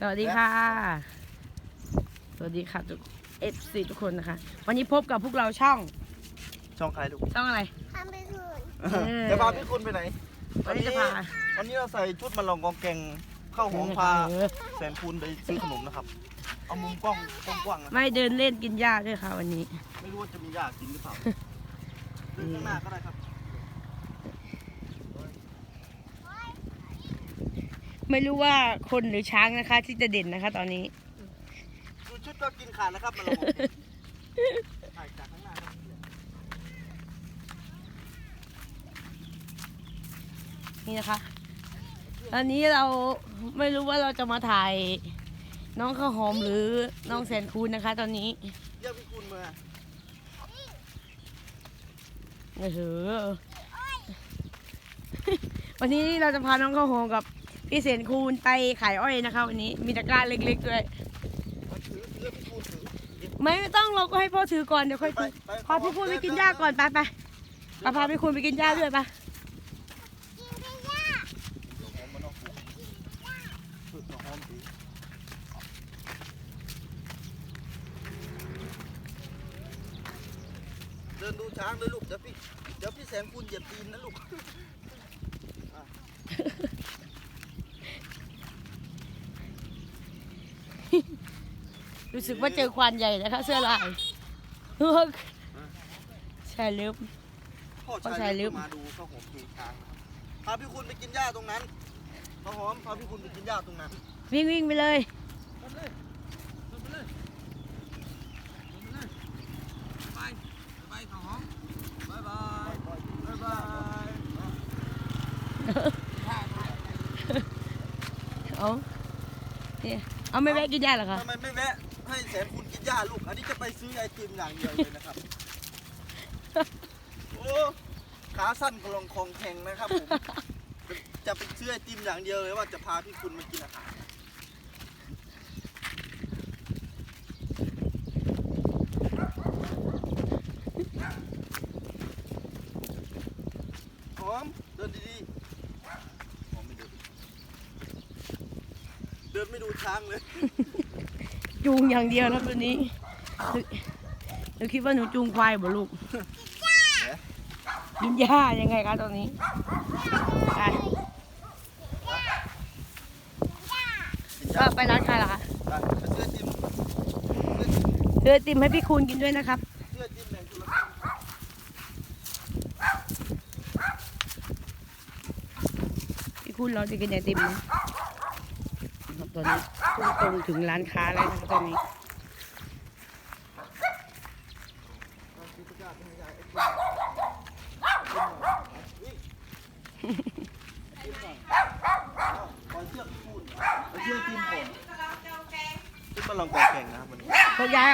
สวัสดีค่ะ สวัสดีค่ะทุกเอฟซีทุกคนนะคะ วันนี้พบกับพวกเราช่อง ช่องใครลูกช่องอะไร ทำไปเถิดเออจะพาพี่คุณไปไหน วันนี้จะพา วันนี้เราใส่ชุดมาลองกองแกงเข้าหองพาเออแสนคูณไปซื้อขนมนะครับ เอามุมกล้องกว้างๆนะไม่เดินเล่นกินหญ้าด้วยค่ะวันนี้ ไม่รู้ว่าจะมียากินหรือเปล่าเดินข้างหน้าก็ได้ครับ ไม่รู้ว่าคนหรือช้างนะคะ ที่จะเด่นนะคะ ตอนนี้ ดูชุดก็กินขาดแล้วครับมาลงถ่ายจากข้างหน้าครับนี่นะคะ ตอนนี้เราไม่รู้ว่าเราจะมาถ่ายน้องข้าวหอมหรือน้องแสนคูณนะคะ ตอนนี้เรียกพี่คุณมาเออวันนี้เราจะพาน้องข้าวหอมกับ พี่เสนคูณไปขายอ้อยนะคะวันนี้มีตะกร้าเล็กๆด้วย ไม่ต้องเราก็ให้พ่อถือก่อนเดี๋ยวค่อยไปถือพี่คุณไปกินหญ้าก่อนไปไปไปพาพี่คุณไปกินหญ้าด้วยไปฝึกของหอมสิเดินดูช้างด้วยลูกเดี๋ยวพี่เดี๋ยวพี่แสนคูณเหยียบตีนนะลูก รู้สึกว่าเจอควันใหญ่นะคะ เสื้อลายเฮ้ยใช่ลืมพ่อพ่อชาชายยลืลืม มมาดูข้าวหอมทีช้างนะครับพาพี่คุณไปกินหญ้าตรงนั้นข้าวหอมพาพี่คุณไปกินหญ้าตรงนั้นวิ่งวิ่งไปเลยไปไปข้าวหอมบายบายบายบายเอาเนี่ย เอาไม่แวะกินหญ้าเหรอคะทำไมไม่แวะให้แสนคุณกินหญ้าลูก อันนี้จะไปซื้อไอติมอย่างเดียวเลยนะครับ โอ้ขาสั้นกลองคองแข็งนะครับผม จะไปซื้อไอติมอย่างเดียวเลยว่าจะพาพี่คุณมากินอาหารหอมเดินดีๆหอมไม่เดินเดินไม่ดูช้างเลย จูงอย่างเดียวแล้วตัวนี้หนูหนูคิดว่าหนูจูงควายบ่ลูกกินหญ้ายังไงคะตอนนี้ไปก็ไปร้านใครล่ะคะไปไปซื้อไอติมซื้อไอติมให้พี่คูณกินด้วยนะครับซื้อไอติมแบ่งคนละครึ่งพี่คุณเราจะกินไอติมนะต อนนี้พุ่งตรงถึงร้านค้าแล้วนะครับตอนนี้เชื่อติมผมติมมาลองกอแข่งนะครับวันนี้พวกยาย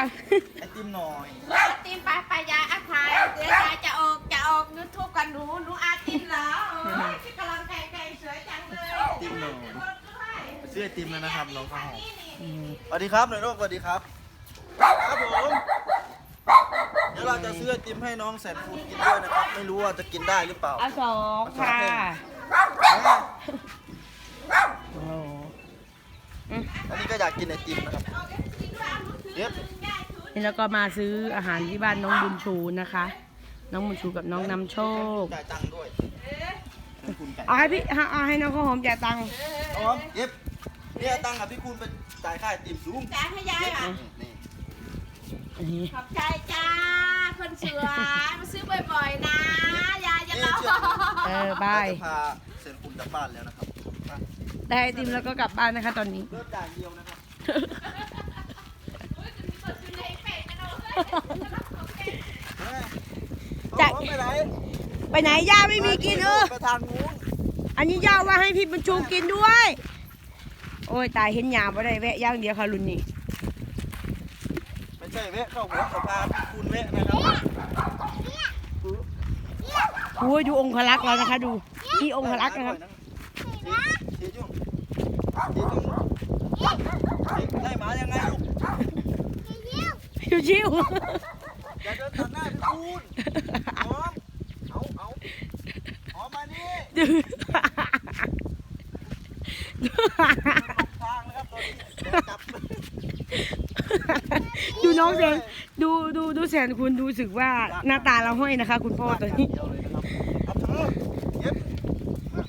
ไอติมหน่อย อาติมไปไปยายอาภายเดี๋ยวยายจะออกจะออกยูทูบกันหนูหนูอาติมเหรอโอ้ยที่กำลังไก่ไก่สวยจังเลย ไอติมหน่อยไป ซื้อไอติมแล้วนะครับน้องข้าวหอมสวัสดีครับหน่อยลูกสวัสดีครับ ครับผม เดี๋ยวเราจะซื้อไอติมให้น้องแสนคูณกินด้วยนะครับ ไม่รู้ว่าจะกินได้หรือเปล่า เอาสองค่ะอ่าโอ้โหอันนี้ก็อยากกินไอติมนะครับเย็บนี่แล้วก็มาซื้ออาหารที่บ้านน้องบุญชูนะคะ น้องบุญชูกับน้องนำโชค จ่ายตังค์ด้วยให้คุณจ่ายเอาให้พี่เอาให้น้องข้าวหอมจ่ายตังค์พร้อมเย็บเนี่ยตังค์กับพี่คุณไปจ่ายค่าไอติมสูงจ่ายให้ยายอะนี่อันนี้ขอบใจจ้า คนสวยมาซื้อบ่อยๆนะ ยายจะรอเออบเราาย จะพาเซนคุณกลับบ้านแล้วนะครับไปได้ไอติมแล้วก็กลับบ้านนะคะตอนนี้เลิกจ่ายเดียวนะครับจ่ายเอาไปไหนไปไหนย่าไม่มีกินเออไปทางนู้นอันนี้ย่าว่าให้พี่บุญชูกินด้วย โอ้ยตายเห็นหยาบ่ได้แวะอย่างเดียวค่ะรุ่นนี้ไม่ใช่แวะเข้าหัวเขาพาพี่คุณแวะนะครับโอ้ยดูองคลักษ์เรานะคะ ดูนี่องคลักษ์นะครับเสียจุ้งเสียจุ้งไล่หมายังไงลูกชิวอย่าเดินตัดหน้าพี่คุณหอมเอาเอาหอมมานี่ๆดูทางนะครับตอนนี้ เดี๋ยวจับ ดูน้องแสนดูดูดูแสนคุณดูสึกว่าหน้าตาเราห้อยนะคะ คุณพ่อตอนนี้เดียวเลยนะครับเอาเถอะเย็บมา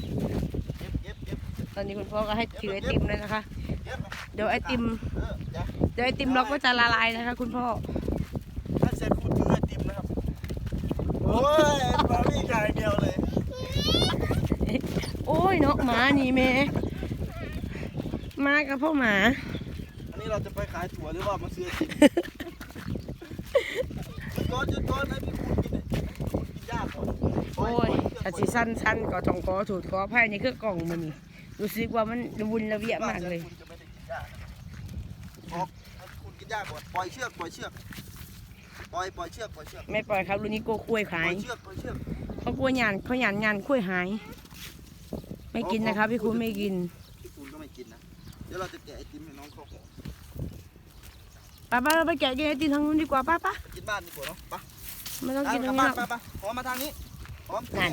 เย็บเย็บเย็บตอนนี้คุณพ่อก็ให้ถือไอติมเลยนะคะเย็บมาเดี๋ยวไอติมเออจ้ะเดี๋ยวไอติมเราก็จะละลายนะคะ คุณพ่อถ้าเสร็จคุณถือไอติมนะครับ โอ้ยบาร์บี้กายเดียวเลย โอ้ยเนาะหมานี่แม่มากับพ่อหมาอั นนี้เราจะไปขายถั่วหรือว่ามาซื้อไอติมหยุดก่อนหยุดก่อนให้พี่คุณกินเลยคุณกินยากก่อนโอ้ยถ้าสิสั้นสั้นๆก็ต้องขอถูดขออภัยในเครื่องกล่องมันนี่รู้สึกว่ามันวุ่นระเวียมากเลยคุณจะไม่ได้กินยากนะครับออกให้คุณกินยากก่อนปล่อยเชือกปล่อยเชือกปล่อยปล่อยเชือกปล่อยเชือกไม่ปล่อยครับรุ่นนี้กลัวกล้วยปล่หาอยยเชือกปล่อยเชือกเขากลัวหยานเขาหยานงานกล้วยหาย ไม่กินนะครับพี่คุณไม่กินพี่คุณก็ไม่กินนะเดี๋ยวเราจะแกะไอติมให้น้องเขาห่อ ไป้าป้าเราไปแกะกินไอติมทางนู้นดีกว่าป้าป้าไปกินบ้านดีกว่าเนาะไปไม่ต้องกินตกรลังบนี้บ้านหรอกไปไปหอมมาทางนี้หอมนั่น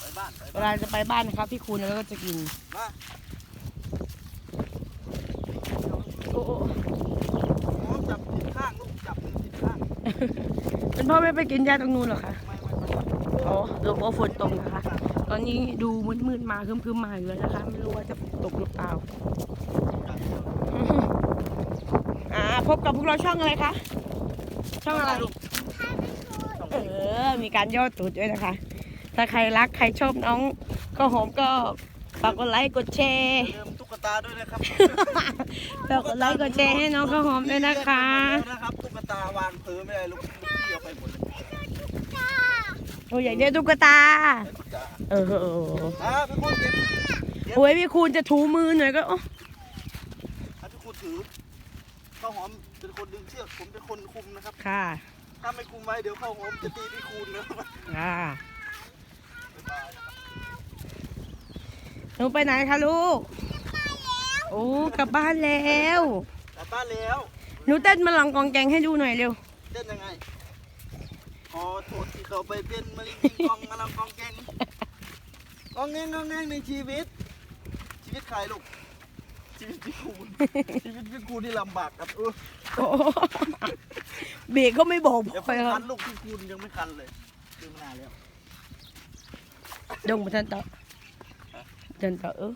ไปบ้านไปเวบ้าลานจะไปบ้านนะครับพี่คุณแล้วก็จะกินมาโอ้โอ้หอมจับติดข้างลูกจับมือติดข้างเป็นพ่อไม่ไปกินยาตรงนู้นหรอคะไม่ไม่ไม่อ๋อหลบว่าฝนตกนะคะ ตอนนี้ดูมืดๆมาครึมๆมาอยู่แล้วนะคะ ไม่รู้ว่าจะฝนตกหรือเปล่าอื้อหืออ่า พบกับพวกเราช่องอะไรคะ ช่องอะไร เออ มีการย่อตูดด้วยนะคะ ถ้าใครรักใครชอบน้องก็หอมก็ฝากกดไลค์กดแชร์เริ่มตุ๊กตาด้วยนะครับฝากกดไลค์กดแชร์ให้น้องข้าวหอมด้วยนะคะแล้วนะครับตุ๊กตาวางเผลอไม่ได้ลูกเกี่ยวไปหมดเลยโอ้ยอยากได้ตุ๊กตาตุ๊กตา เอออ่าพี่คุณเก็บโอ้ยพี่คูณจะถูมือหน่อยก็โอ้ ให้พี่คุณถือ ข้าวหอมเป็นคนดึงเชือกผมเป็นคนคุมนะครับ ค่ะ ถ้าไม่คุมไว้เดี๋ยวข้าวหอมจะตีพี่คุณนะครับค่ะบ๊ายบายนะครับหนูไปไหนคะลูก โอ้กลับบ้านแล้ว กลับบ้านแล้ว หนูเต้นมาลองกองแกงให้ดูหน่อยเร็ว เต้นยังไง ขอโทษที่เขาไปเป็นมะเร็งกิงกองมาลำกองแกงกองแงงกองแงงในชีวิต ชีวิตใครลูก ชีวิตพี่คูณชีวิตพี่คูณที่ลำบากครับเออโอ้เบรกก็ไม่บอกอย่าไปเพิ่งคคัรับนลูกพี่คูณยังไม่คันเลยคือมานานแล้วดงมาทันต่อเดินต่อเออ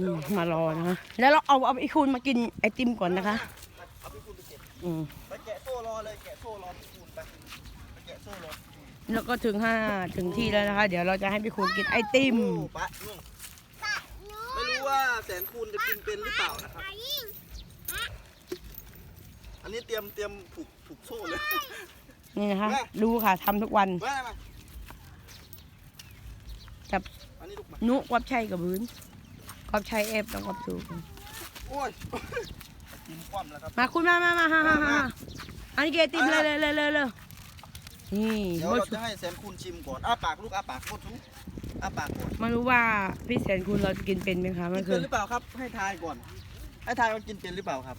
นี่มารอนะคะแล้วเราเอาเอาไอ้คูณมากินไอติมก่อนนะคะเอาพี่คูณไปเก็บอืมไปแกะโซ่รอเลยแกะโซ่รอพี่คูณไปไปแกะโซ่รอแล้วก็ถึงห้าถึงที่แล้วนะคะ เดี๋ยวเราจะให้พี่คูณกินไอติมโอ้ปะนุ่งไม่รู้ ว่าแสนคูณจะกินเป็นหรือเปล่านะครับ อันนี้เตรียมเตรียมผูกผูกโซ่เลย นี่นะคะรู้ค่ะทำทุกวัน มามากับ อันนี้ลูกมานุกวับชัยกับพื้นกอบชัยเอฟต้องกอบสูโอ้ยกินคว่ำแล้วครับ มาคุณมามามาฮ่าฮ่าฮ่ามาอันนี้เกติมเลยเลยเลยเลยเลยนี่เดี๋ยวโมเราชุจะให้แสนคูณชิมก่อนอ้าปากลูกอ้าปากโคตรทุ อ้าปากก่อนมารู้ว่าพี่แสนคุณเราจะกินเป็นไหมคะกิมันนเป็คืนอ หรือเปล่าครับ ให้ทายก่อน ให้ทายว่ากินเป็นหรือเปล่าครับ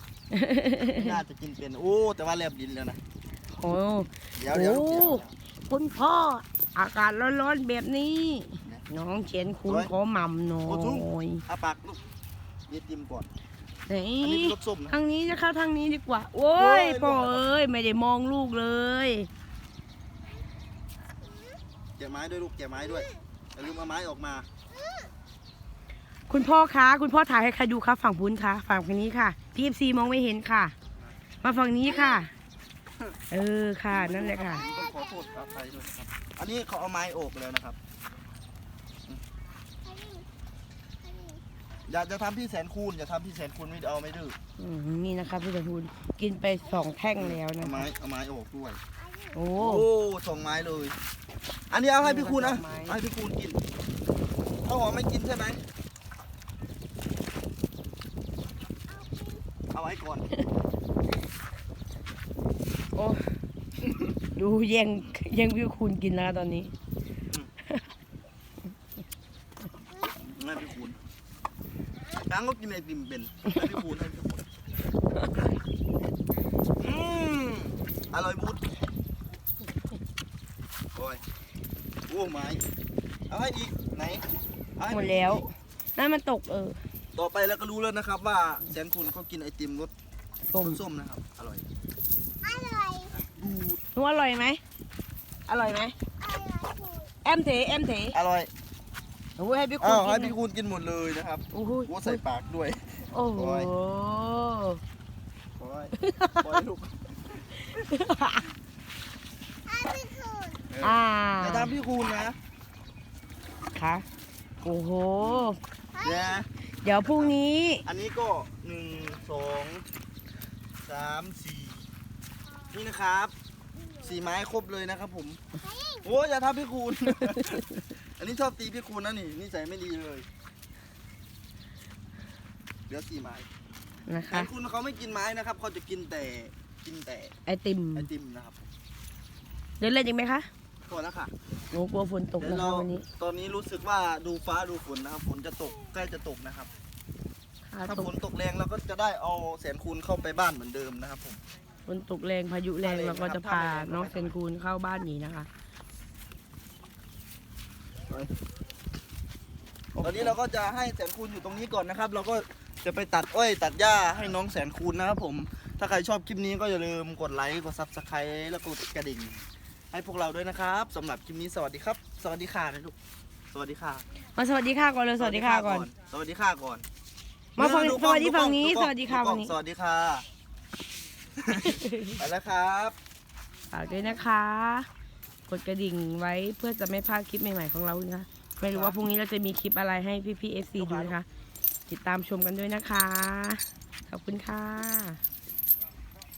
น่าจะกินเป็น โอ้ แต่ว่าแลบดินแล้วนะ โอ้ เดี๋ยวเดี๋ยวโอ้ เดี๋ยว คุณพ่ออากาศร้อนๆแบบนี้ น้องเฉียนคุณขอหม่ำหน่อยอ้าปากลูกเดี๋ยวจิ้มก่อน ไหนอันนี้เป็นรสส้มนะ ทางนี้นะคะทางนี้ดีกว่า โอ้ยโอ้ย พ่อเอ้ยไม่ได้มองลูกเลย แกะไม้ด้วยลูกแกะไม้ด้วย อย่าลืมเอาไม้ออกมา คุณพ่อคะคุณพ่อถ่ายให้ใครดูคะฝั่งพุ้นคะฝั่งนี้ค่ะพีเอฟซีมองไม่เห็นค่ะ มาฝั่งนี้ค่ะ เออค่ะนั่นแหละค่ะ ต้องขอโทษอภัยด้วยนะครับ อันนี้เขาเอาไม้โอบแล้วนะครับอืมอย่าจะทำพี่แสนคูณอย่าทำพี่แสนคูณไม่เอาไม่ดื้ออืมนี่นะคะพี่ตะพูนกินไปสองแท่งแล้วนะเอาคะไม้เอาไม้โอบด้วย โอ้โอ้สองไม้เลย อันนี้เอาให้พี่คูณนะสองไม้เอาให้พี่คูณกินข้าวหอมไม่กินใช่ไหมเอาไว้ก่อน โอ้ดูแย่งแย่งพี่คูณกินแล้วตอนนี้ให้พี่คูณช้างก็กินไอติมเป็นให้พี่คูณให้พี่คูณอืมอร่อยบุดโอ้ยโอ้ไม้เอาให้อีกไหนเอาให้หมดพี่แล้วอีกนั่นมันตกเออ ต่อไปแล้วก็รู้แล้วนะครับ ว่าแสนคุณเขากินไอติมรสส้ม ส้มนะครับ อร่อยหนูอร่อยไหมอร่อยไหมแอมเถแอมเถอร่อยโอ้ยให้พี่คุอ้าณวให้กินพี่คูณกินหมดเลยนะครับโอ้โหโอ้ใส่ปากด้วย โอ้โห โอ้ย ปล่อยปล่อยลูกอ่าอย่าตามพี่คูณนะ ค่ะ โอ้โหเนี่ยเดี๋ยวพรุ่งนี้อันนี้ก็หนึ่งสองสามสี่นี่นะครับสี่ไม้ครบเลยนะครับ ผมโอ้ยอย่าทำพี่คูณ อันนี้ชอบตีพี่คูณนะนี่นิสัยไม่ดีเลยเหลือสี่ไม้นะแทคะนคุณเขาไม่กินไม้นะครับเขาจะกินแต่กินแต่ไอติมไอติมนะครับ เดินเล่นอีกไหมคะพอแล้วค่ะ หนูกลัวฝนตกเดี๋ยนะวเราคะวันนี้ตอนนี้รู้สึกว่าดูฟ้าดูฝนนะครับฝนจะตกใกล้จะตกนะครับค่ะถ้าตกฝนตกแรงเราก็จะได้เอาแสนคูณเข้าไปบ้านเหมือนเดิมนะครับผม ฝนตกแรงพายุแรงถ้าแรงเราก็จะนะครับพาถ้าแรงน้องเซนคูนเข้าบ้านหนีนะคะ ตอนนี้เราก็จะให้แสนคูณอยู่ตรงนี้ก่อนนะครับ เราก็จะไปตัดอ้อยตัดหญ้าให้น้องแสนคูณนะครับผม ถ้าใครชอบคลิปนี้ก็อย่าลืมกดไลค์กดซับสไครต์แล้วก็กดกระดิ่ง ให้พวกเราด้วยนะครับสำหรับคลิปนี้สวัสดีครับ สวัสดีค่ะนะลูกสวัสดีค่ะมาสวัสดีค่ะก่อนเลยสวัสดีค่ะก่อน สวัสดีค่ะก่อนมาฝั่งดูกล้อสวัสดีฝั่งนี้กล้อสวัสดีค่ะกล้อฝั่งนี้สวัสดีค่ะไปแล้วครับฝากด้วยนะคะ กดกระดิ่งไว้เพื่อจะไม่พลาดคลิปใหม่ๆของเรานะคะไม่รู้ว่าพรุ่งนี้เราจะมีคลิปอะไรให้พี่ๆเอฟซีดูนะคะ ติดตามชมกันด้วยนะคะ ขอบคุณค่ะ